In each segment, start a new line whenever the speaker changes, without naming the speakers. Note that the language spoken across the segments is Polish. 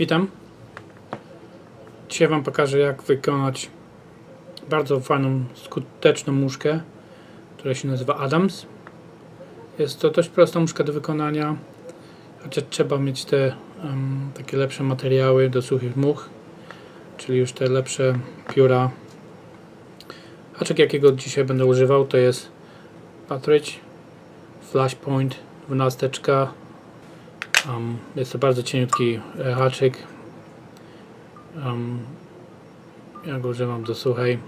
Witam. Dzisiaj Wam pokażę jak wykonać bardzo fajną, skuteczną muszkę, która się nazywa Adams. Jest to dość prosta muszka do wykonania, chociaż trzeba mieć te em, takie lepsze materiały do suchych much, czyli już te lepsze pióra. Haczyk jakiego dzisiaj będę używał to jest Patridge Flashpoint 12 Um, jest to bardzo cieniutki e, haczyk. Um, ja go używam do suchej.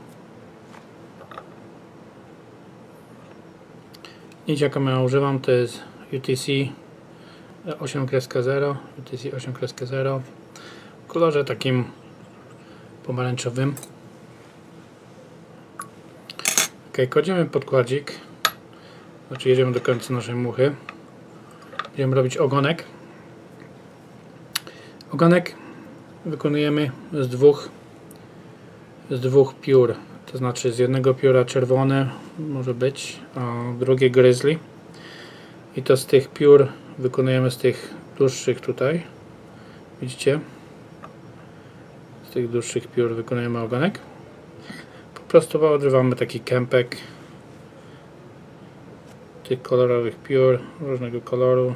Nić jaką ja używam to jest UTC 8.0 UTC 8.0 w kolorze takim pomarańczowym. Ok, kładziemy podkładzik. Znaczy jedziemy do końca naszej muchy. Będziemy robić ogonek. Ogonek wykonujemy z dwóch z dwóch piór. To znaczy z jednego pióra czerwone może być, a drugie grizzly. I to z tych piór wykonujemy z tych dłuższych tutaj. Widzicie? Z tych dłuższych piór wykonujemy ogonek. Po prostu odrywamy taki kępek tych kolorowych piór różnego koloru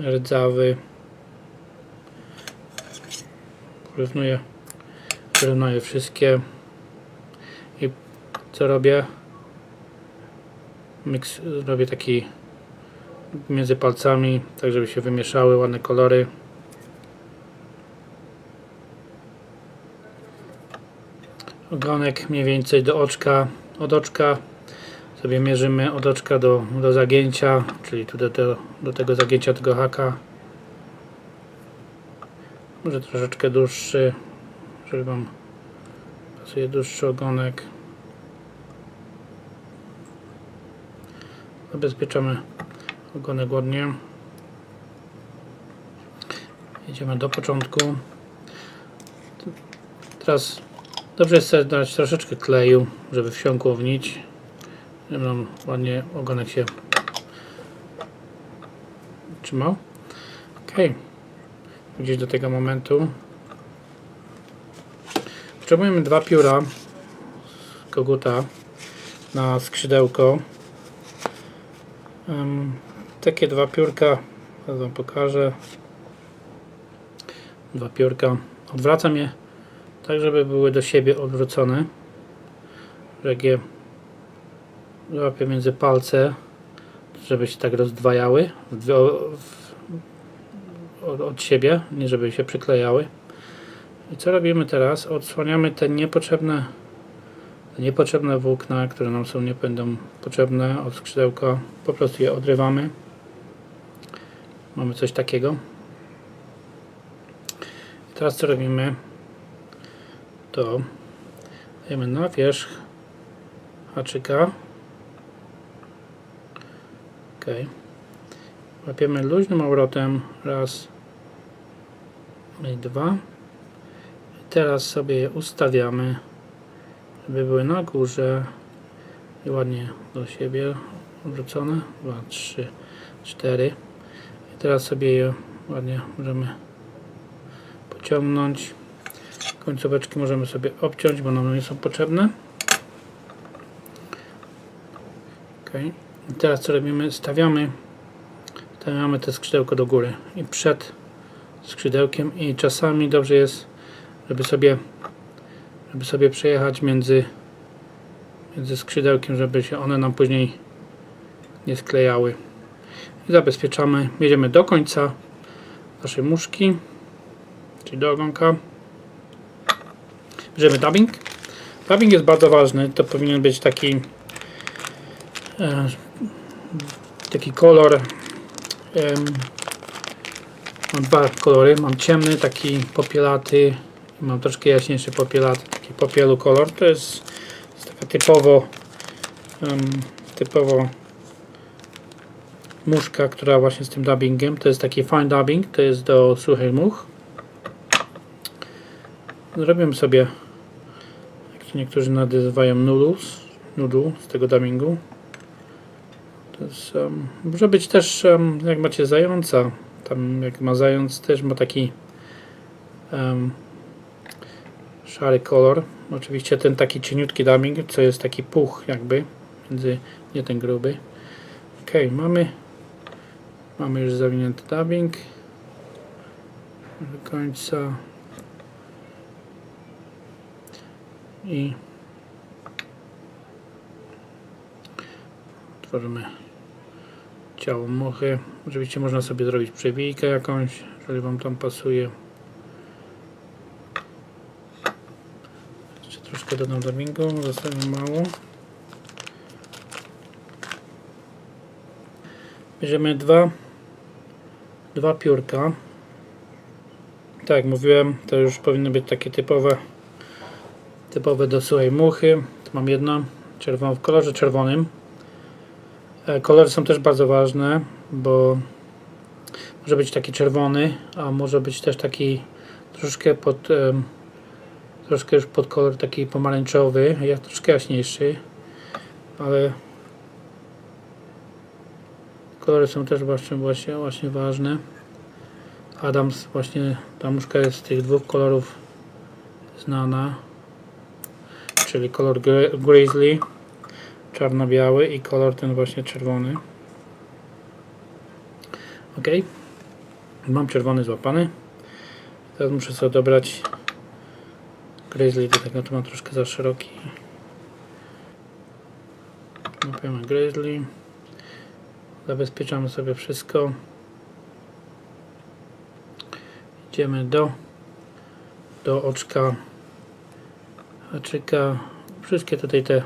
rdzawy porównuję porównuję wszystkie. I co robię? Miks robię taki między palcami tak żeby się wymieszały ładne kolory. Ogonek mniej więcej do oczka od oczka. Sobie mierzymy od oczka do, do zagięcia, czyli tu do, do tego zagięcia tego haka. Może troszeczkę dłuższy, żeby Wam pasuje dłuższy ogonek. Zabezpieczamy ogonek ładnie. Jedziemy do początku. Teraz dobrze jest dać troszeczkę kleju, żeby wsiąkło w nić żeby nam ładnie ogonek się trzymał. Ok. Gdzieś do tego momentu. Potrzebujemy dwa pióra koguta na skrzydełko. Um, takie dwa piórka, teraz Wam pokażę. Dwa piórka. Odwracam je tak, żeby były do siebie odwrócone. Jak je łapię między palce, żeby się tak rozdwajały w, w, od, od siebie, nie żeby się przyklejały. I co robimy teraz? Odsłaniamy te niepotrzebne te niepotrzebne włókna, które nam są nie będą potrzebne od skrzydełka. Po prostu je odrywamy. Mamy coś takiego. I teraz co robimy? To dajemy na wierzch haczyka ok łapiemy luźnym obrotem. Raz i dwa. Teraz sobie je ustawiamy żeby były na górze i ładnie do siebie odwrócone 2, 3, 4 i teraz sobie je ładnie możemy pociągnąć. Końcóweczki możemy sobie obciąć, bo nam nie są potrzebne. Okay. I teraz co robimy? Stawiamy stawiamy te skrzydełko do góry. I przed skrzydełkiem i czasami dobrze jest żeby sobie żeby sobie przejechać między między skrzydełkiem, żeby się one nam później nie sklejały. I zabezpieczamy, jedziemy do końca naszej muszki czyli do ogonka. Bierzemy dubbing. Dubbing jest bardzo ważny, to powinien być taki e, taki kolor mam dwa kolory, mam ciemny, taki popielaty. Mam troszkę jaśniejszy popielaty, taki popielu kolor. To jest, jest taka typowo typowo muszka, która właśnie z tym dubbingiem, to jest taki fine dubbing, to jest do suchych much. Zrobiłem sobie jak to niektórzy nazywają noodles, noodle z tego dubbingu um, może być też, um, jak macie zająca, tam jak ma zając, też ma taki em, szary kolor. Oczywiście ten taki cieniutki dubbing, co jest taki puch jakby, między, nie ten gruby. Ok, mamy, mamy już zawinięty dubbing do końca i tworzymy ciało muchy. Oczywiście można sobie zrobić przewijkę jakąś, jeżeli Wam tam pasuje. Jeszcze troszkę dodam dubbingu, zostawiam mało. Bierzemy dwa, dwa piórka. Tak jak mówiłem, to już powinny być takie typowe, typowe do suchej muchy. Tu mam jedno, czerwoną w kolorze czerwonym. E, Kolory są też bardzo ważne, bo może być taki czerwony, a może być też taki troszkę pod troszkę już pod kolor taki pomarańczowy, jak troszkę jaśniejszy, ale kolory są też właśnie, właśnie, właśnie ważne. Adams właśnie ta muszka jest z tych dwóch kolorów znana, czyli kolor gri- grizzly czarno-biały i kolor ten właśnie czerwony. Ok. Mam czerwony złapany. Teraz muszę sobie dobrać grizzly do tego, to mam troszkę za szeroki. Łapiemy grizzly. Zabezpieczamy sobie wszystko. Idziemy do do oczka haczyka. Wszystkie tutaj te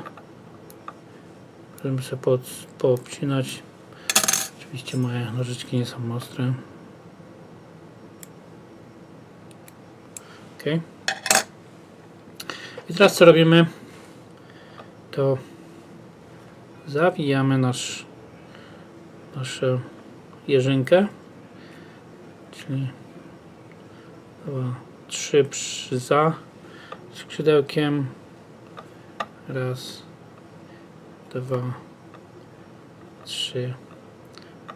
sobie pod, poobcinać. Oczywiście moje nożyczki nie są ostre. Ok. I teraz co robimy? To zawijamy nasz naszą jeżynkę. Czyli dwa, trzy za skrzydełkiem. Raz, dwa, trzy,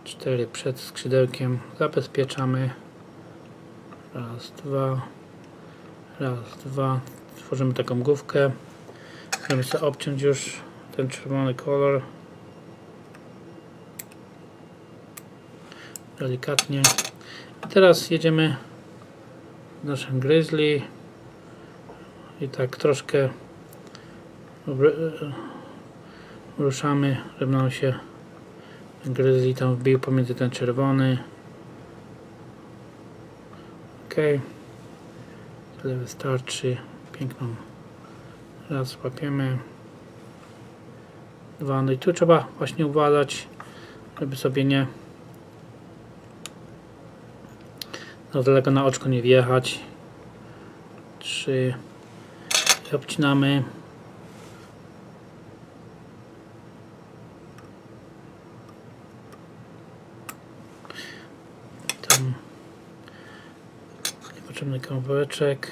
cztery przed skrzydełkiem. Zabezpieczamy. Raz, dwa, raz, dwa. Tworzymy taką główkę. Możemy sobie obciąć już ten czerwony kolor. Delikatnie. I teraz jedziemy naszym grizzly. I tak troszkę ruszamy, żeby nam się grizzly tam wbił pomiędzy ten czerwony. Ok. Tyle wystarczy. Piękną. Raz łapiemy. Dwa. No i tu trzeba właśnie uważać, żeby sobie nie za daleko na oczko nie wjechać. Trzy. I obcinamy. Tam niepotrzebny kawałeczek.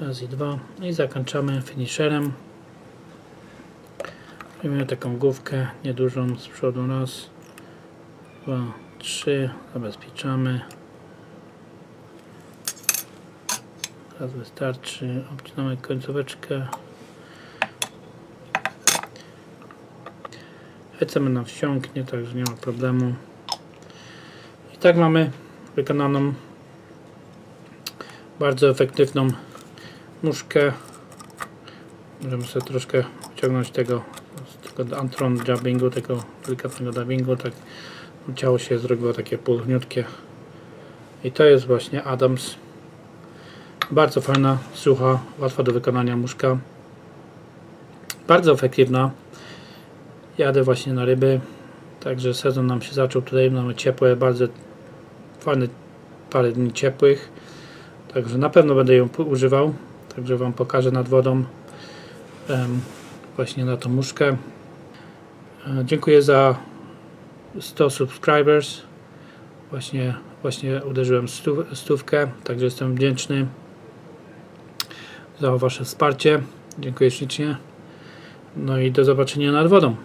Raz i dwa. No I zakończamy finisherem. Robimy taką główkę niedużą z przodu. Raz, dwa, trzy. Zabezpieczamy. Raz wystarczy. Obcinamy końcóweczkę. Ecemy nam wsiąknie, także nie ma problemu. I tak mamy wykonaną bardzo efektywną muszkę. Możemy sobie troszkę wyciągnąć tego, tego antron dubbingu, tego delikatnego dubbingu, tak ciało się zrobiło takie pulchniutkie. I to jest właśnie Adams. Bardzo fajna, sucha, łatwa do wykonania muszka. Bardzo efektywna. Jadę właśnie na ryby. Także sezon nam się zaczął. Tutaj mamy ciepłe, bardzo fajne parę dni ciepłych. Także na pewno będę ją używał. Także Wam pokażę nad wodą właśnie na tą muszkę. E, Dziękuję za 100 subscribers. Właśnie, właśnie uderzyłem stówkę, także jestem wdzięczny za Wasze wsparcie. Dziękuję ślicznie. No i do zobaczenia nad wodą.